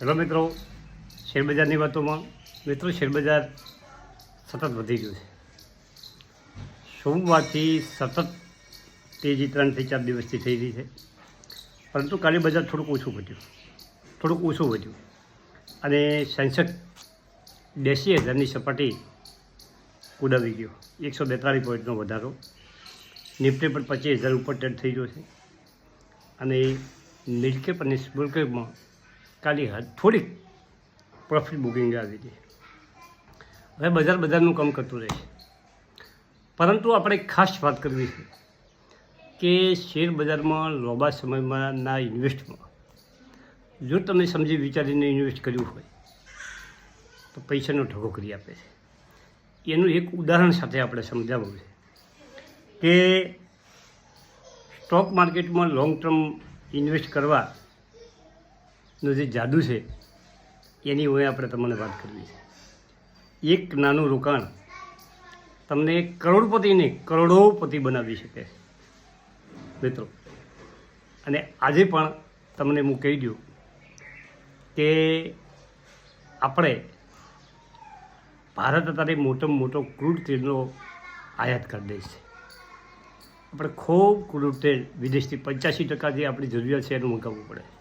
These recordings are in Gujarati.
હેલો મિત્રો, શેરબજારની વાતોમાં. મિત્રો, શેરબજાર સતત વધી ગયું છે. સોમવારથી સતત તેજી ત્રણથી ચાર દિવસથી થઈ રહી છે. પરંતુ કાલે બજાર થોડુંક ઓછું વધ્યું. થોડુંક ઓછું વધ્યું. અને સેન્સેક્સ બેસી હજારની સપાટી કુદાવી ગયો. એકસો બેતાળીસ પોઈન્ટનો વધારો. નિફ્ટી પણ પચીસ હજાર ઉપર ટ્રેડ થઈ ગયો છે. અને મિલ્કેપ અને સ્મોલકેપમાં કાલે હદ- થોડીક પ્રોફિટ બુકિંગ આવી હતી હવે બજાર બજારનું કામ કરતું રહેશે પરંતુ આપણે ખાસ વાત કરવી છે કે શેર બજારમાં લાંબા સમયમાં ના ઇન્વેસ્ટમાં જો તમે સમજી વિચારીને ઇન્વેસ્ટ કર્યું હોય, તો પૈસાનો ઠગો કરી આપે છે. એનું એક ઉદાહરણ સાથે આપણે સમજાવવું છે કે સ્ટોક માર્કેટમાં લોંગ ટર્મ ઇન્વેસ્ટ કરવાનો જે જાદુ છે, એની હોય આપણે તમને વાત કરવી છે એક નાનું રોકાણ તમને કરોડપતિને કરોડોપતિ બનાવી શકે મિત્રો, અને આજે પણ તમને હું કહી દઉં કે આપણે ભારત અત્યારે મોટામાં મોટો ક્રૂડ તેલનો આયાત કરી દે છે. આપણે ખૂબ ક્રૂડ તેલ, વિદેશથી પંચ્યાસી ટકા જે આપણી જરૂરિયાત છે એનું મંગાવવું પડે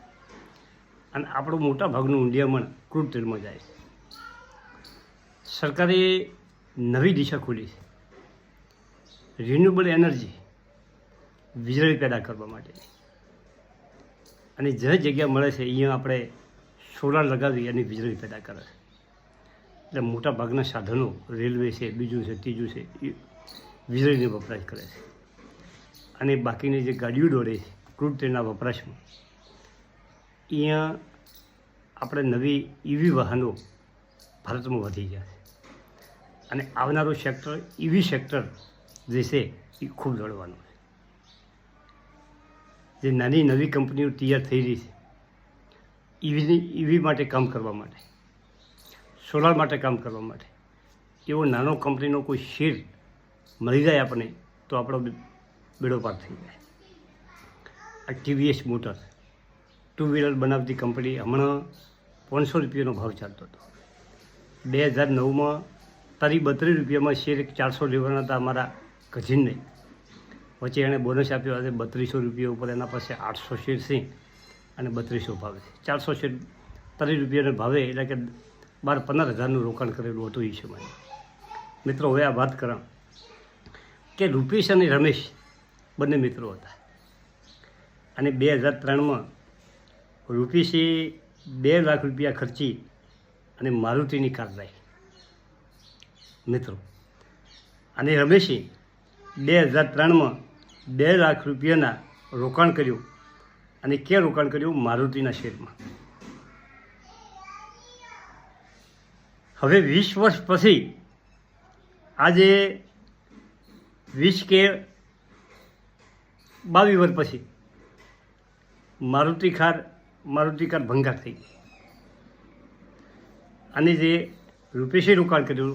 અને આપણું મોટા ભાગનું ઊંડિયામણ ક્રૂડ તેલમાં જાય છે. સરકારે નવી દિશા ખોલી છે. રિન્યુએબલ એનર્જી વીજળી પેદા કરવા માટે અને જે જગ્યા મળે છે, અહીંયા આપણે સોલાર લગાવી અને વીજળી પેદા કરે છે. એટલે મોટા ભાગના સાધનો, રેલવે છે, બીજું છે, ત્રીજું છે, એ વીજળીનો વપરાશ કરે છે. અને બાકીની જે ગાડીઓ દોડે છે ક્રૂડ તેલના વપરાશમાં અહીંયા આપણે નવી ઈવી વાહનો ભારતમાં વધી ગયા છે. અને આવનારું સેક્ટર ઈવી સેક્ટર જે છે એ ખૂબ લડવાનું છે. જે નાની નવી કંપનીઓ તૈયાર થઈ રહી છે. ઈવીની, ઈવી માટે કામ કરવા માટે, સોલાર માટે કામ કરવા માટે. એવો નાનો કંપનીનો કોઈ શેર મળી જાય આપણને, તો આપણો બેડો પાર થઈ જાય. આ ટીવીએસ મોટર. ટુ વ્હીલર બનાવતી કંપની હમણાં પાંચસો રૂપિયાનો ભાવ ચાલતો હતો. બે હજાર નવમાં તારી બત્રીસ રૂપિયામાં શેર એક ચારસો લેવાના હતા અમારા કઝિનને વચ્ચે એણે બોનસ આપ્યો આજે બત્રીસો રૂપિયા ઉપર, એના પાસે આઠસો શેર છે અને બત્રીસો ભાવે છે. ચારસો શેર ત્રીસ રૂપિયાના ભાવે, એટલે કે બાર પંદર હજારનું રોકાણ કરેલું હતું એ સમયે. મિત્રો, હવે આ વાત કરા કે રૂપેશ અને રમેશ બંને મિત્રો હતા. અને બે હજાર ત્રણમાં રૂપેશે બે લાખ રૂપિયા ખર્ચી અને મારુતિની કાર લાવી મિત્રો, અને રમેશે બે હજાર ત્રણમાં બે લાખ રૂપિયાના રોકાણ કર્યું. અને ક્યાં રોકાણ કર્યું? મારુતિના શેરમાં. હવે વીસ વર્ષ પછી આજે વીસ કે બાવીસ વર્ષ પછી મારુતિ કાર મારુતિ અધિકાર ભંગાર થઈ ગઈ અને જે રૂપેશે રોકાણ કર્યું,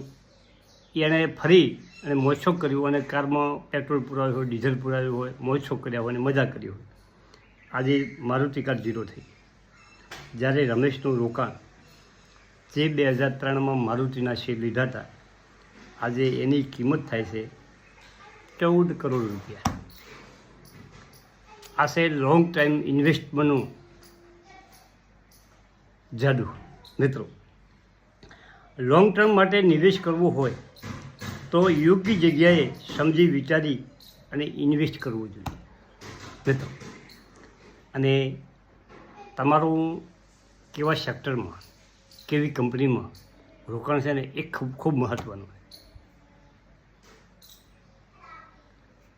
એણે ફરી અને મોજશોખ કર્યું અને કારમાં પેટ્રોલ પુરાવ્યું હોય, ડીઝલ પુરાવ્યું હોય, મોજશોખ કર્યા હોય અને મજા કરી હોય. આજે મારુતિ કાર ઝીરો થઈ જ્યારે રમેશનું રોકાણ જે બે હજાર ત્રણમાં મારુતિના શેર લીધા હતા, આજે એની કિંમત થાય છે ચૌદ કરોડ રૂપિયા. આ શેર લોંગ ટાઈમ ઇન્વેસ્ટમેન્ટનું જાદુ. મિત્રો લોંગ ટર્મ માટે નિવેશ કરવો હોય તો યોગ્ય જગ્યાએ સમજી, વિચારી અને ઇન્વેસ્ટ કરવું જોઈએ. મિત્રો, અને તમારું કેવા સેક્ટરમાં કેવી કંપનીમાં રોકાણ છે ને એ ખૂબ ખૂબ મહત્ત્વનું છે.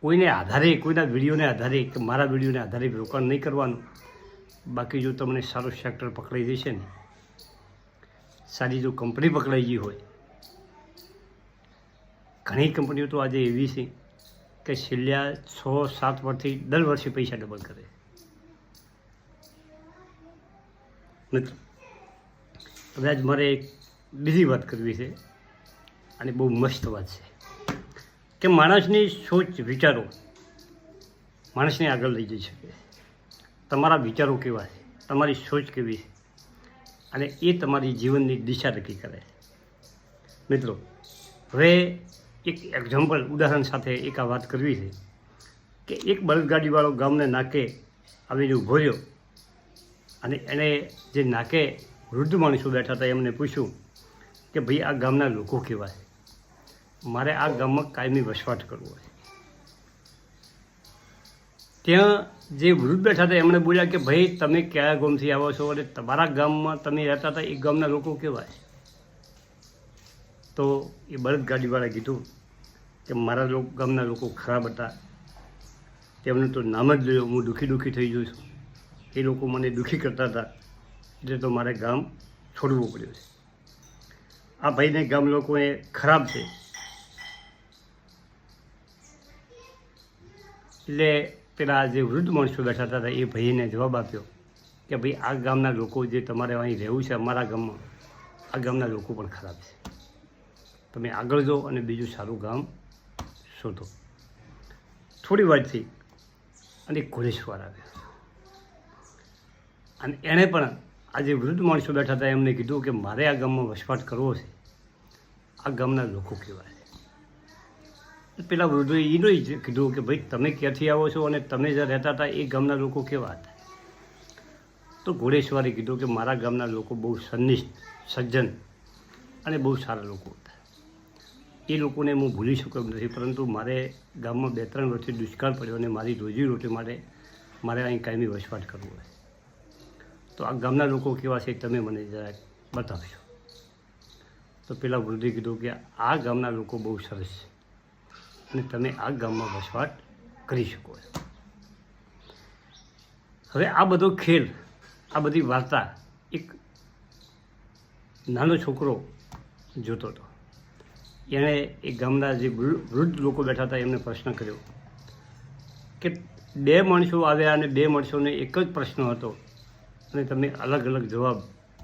કોઈને આધારે, કોઈના વિડીયોને આધારે કે મારા વિડીયોને આધારે રોકાણ નહીં કરવાનું બાકી જો તમને સારું સેક્ટર પકડાઈ જશે ને, સારી જો કંપની પકડાઈ ગઈ હોય, ઘણી કંપનીઓ તો આજે એવી છે કે છેલ્લા છ, સાત વર્ષથી દર વર્ષે પૈસા ડબલ કરે. મિત્રો આજ મારે એક બીજી વાત કરવી છે અને બહુ મસ્ત વાત છે કે માણસની સોચ વિચારો, માણસને આગળ લઈ જઈ શકે. તમારા વિચારો કેવા છે? તમારી સોચ કેવી છે? અને એ તમારી જીવનની દિશા નક્કી કરે મિત્રો, હવે એક એક્ઝામ્પલ ઉદાહરણ સાથે એક આ વાત કરવી છે કે એક બળદગાડીવાળો ગામને નાકે આવીને ઊભો રહ્યો અને એણે જે નાકે વૃદ્ધ માણસો બેઠા હતા, એમને પૂછ્યું કે ભાઈ, આ ગામના લોકો કેવા છે? મારે આ ગામમાં કાયમી વસવાટ કરવો છે ત્યાં જે વૃદ્ધ બેઠા હતા, એમણે બોલ્યા કે, ભાઈ, તમે કયા ગામથી આવો છો? અને તમારા ગામમાં તમે રહેતા હતા, એ ગામના લોકો કેવા છે? તો એ બળદગાડીવાળા કીધું કે, મારા લોક ગામના લોકો ખરાબ હતા. તેમનું તો નામ જ લો હું દુઃખી દુઃખી થઈ જઉં છું. એ લોકો મને દુઃખી કરતા હતા, એટલે તો મારે ગામ છોડવું પડ્યું છે. આ ભાઈને ગામ લોકોએ ખરાબ છે. એટલે પેલા જે વૃદ્ધ માણસો બેઠા હતા, એ ભાઈને જવાબ આપ્યો કે ભાઈ, આ ગામના લોકો જે તમારે અહીં રહેવું છે, અમારા ગામમાં, આ ગામના લોકો પણ ખરાબ છે. તમે આગળ જાઓ અને બીજું સારું ગામ શોધો. થોડી વાર અને ઘોડેશ્વર આવ્યો. અને એણે પણ આ જે વૃદ્ધ માણસો બેઠા હતા, એમને કીધું કે મારે આ ગામમાં વસવાટ કરવો છે. આ ગામના લોકો કેવા છે પેલા વૃદ્ધોએ એનો જ કીધું કે ભાઈ, તમે ક્યાંથી આવો છો અને તમે જ્યાં રહેતા હતા એ ગામના લોકો કેવા હતા? તો ઘોડેશ્વરે કીધું કે મારા ગામના લોકો બહુ સન્નિષ્ઠ સજ્જન અને બહુ સારા લોકો હતા. એ લોકોને હું ભૂલી શકું નથી, પરંતુ મારે ગામમાં બે ત્રણ વર્ષથી દુષ્કાળ પડ્યો અને મારી રોજીરોટી માટે મારે અહીં કાયમી વસવાટ કરવો હોય. તો આ ગામના લોકો કેવા છે તમે મને જરાક બતાવશો. તો પેલા વૃદ્ધે કીધું કે આ ગામના લોકો બહુ સરસ છે. અને તમે આ ગામમાં વસવાટ કરી શકો હવે આ બધો ખેલ, આ બધી વાર્તા એક નાનો છોકરો જોતો હતો. એણે એ ગામના જે વૃદ્ધ લોકો બેઠા હતા, એમને પ્રશ્ન કર્યો કે બે માણસો આવ્યા અને બે માણસોને એક જ પ્રશ્ન હતો અને તમે અલગ અલગ જવાબ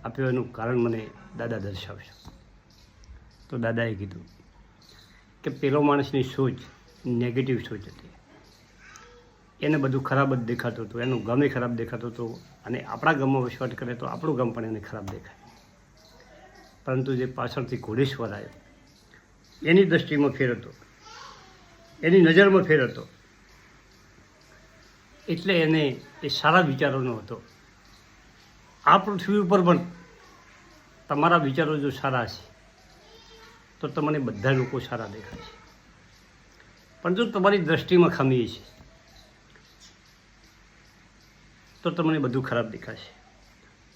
આપ્યો એનું કારણ મને દાદા દર્શાવશો. તો દાદાએ કીધું કે પેલો માણસની સોચ નેગેટિવ સોચ હતી. એને બધું ખરાબ જ દેખાતું હતું, એનું ગમે ખરાબ દેખાતું હતું અને આપણા ગમમાં વસવાટ કરે તો આપણું ગમ પણ એને ખરાબ દેખાય. પરંતુ જે પાછળથી ઘોડેશ્વર આવ્યો, એની દ્રષ્ટિમાં ફેર હતો, એની નજરમાં ફેર હતો, એટલે એને એ સારા વિચારોનો હતો. આ પૃથ્વી ઉપર પણ તમારા વિચારો જો સારા છે તો તમને બધા લોકો સારા દેખાય છે. પણ જો તમારી દ્રષ્ટિમાં ખામી છે, તો તમને બધું ખરાબ દેખાશે.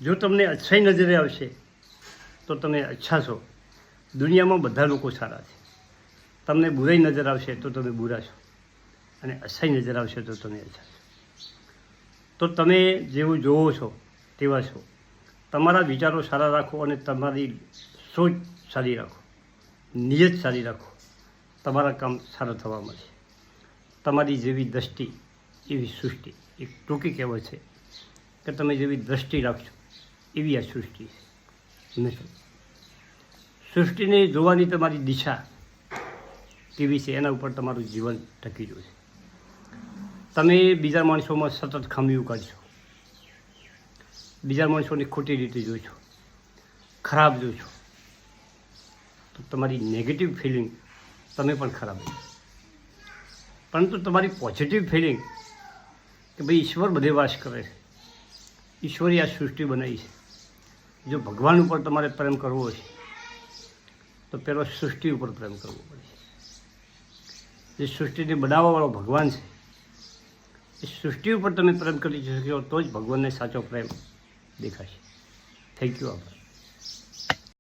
જો તમને અચ્છાઈ નજરે આવશે, તો તમે અચ્છા છો. દુનિયામાં બધા લોકો સારા છે. તમને બુરાઈ નજર આવશે, તો તમે બુરા છો. અને અચ્છાઈ નજર આવશે, તો તમે અચ્છા છો. તો તમે જેવું જોવો છો, તેવા છો. તમારા વિચારો સારા રાખો અને તમારી સોચ સારી રાખો. નિયત સારી રાખો. તમારા કામ સારા થવા મળશે. તમારી જેવી દ્રષ્ટિ, એવી સૃષ્ટિ, એક ટૂંકી કહેવત છે કે તમે જેવી દ્રષ્ટિ રાખશો, એવી આ સૃષ્ટિ છે. મિત્રો સૃષ્ટિને જોવાની તમારી દિશા કેવી છે, એના ઉપર તમારું જીવન ટકી રહ્યું છે. તમે બીજા માણસોમાં સતત ખામીઓ કાઢશો. બીજા માણસોની ખોટી રીતે જોશો. ખરાબ જોશો. તો તમારી નેગેટિવ ફિલિંગ તમે પણ ખરાબ પરંતુ તમારી પોઝિટિવ ફિલિંગ કે ભાઈ ઈશ્વર બધે વાસ કરે છે. ઈશ્વરી આ સૃષ્ટિ બનાવી છે. જો ભગવાન ઉપર તમારે પ્રેમ કરવો છે તો પહેલો સૃષ્ટિ ઉપર પ્રેમ કરવો પડે જે સૃષ્ટિને બનાવવાવાળો ભગવાન છે, એ સૃષ્ટિ ઉપર તમે પ્રેમ કરી શકો તો જ ભગવાનને સાચો પ્રેમ દેખાશે. થેન્ક યુ આભાર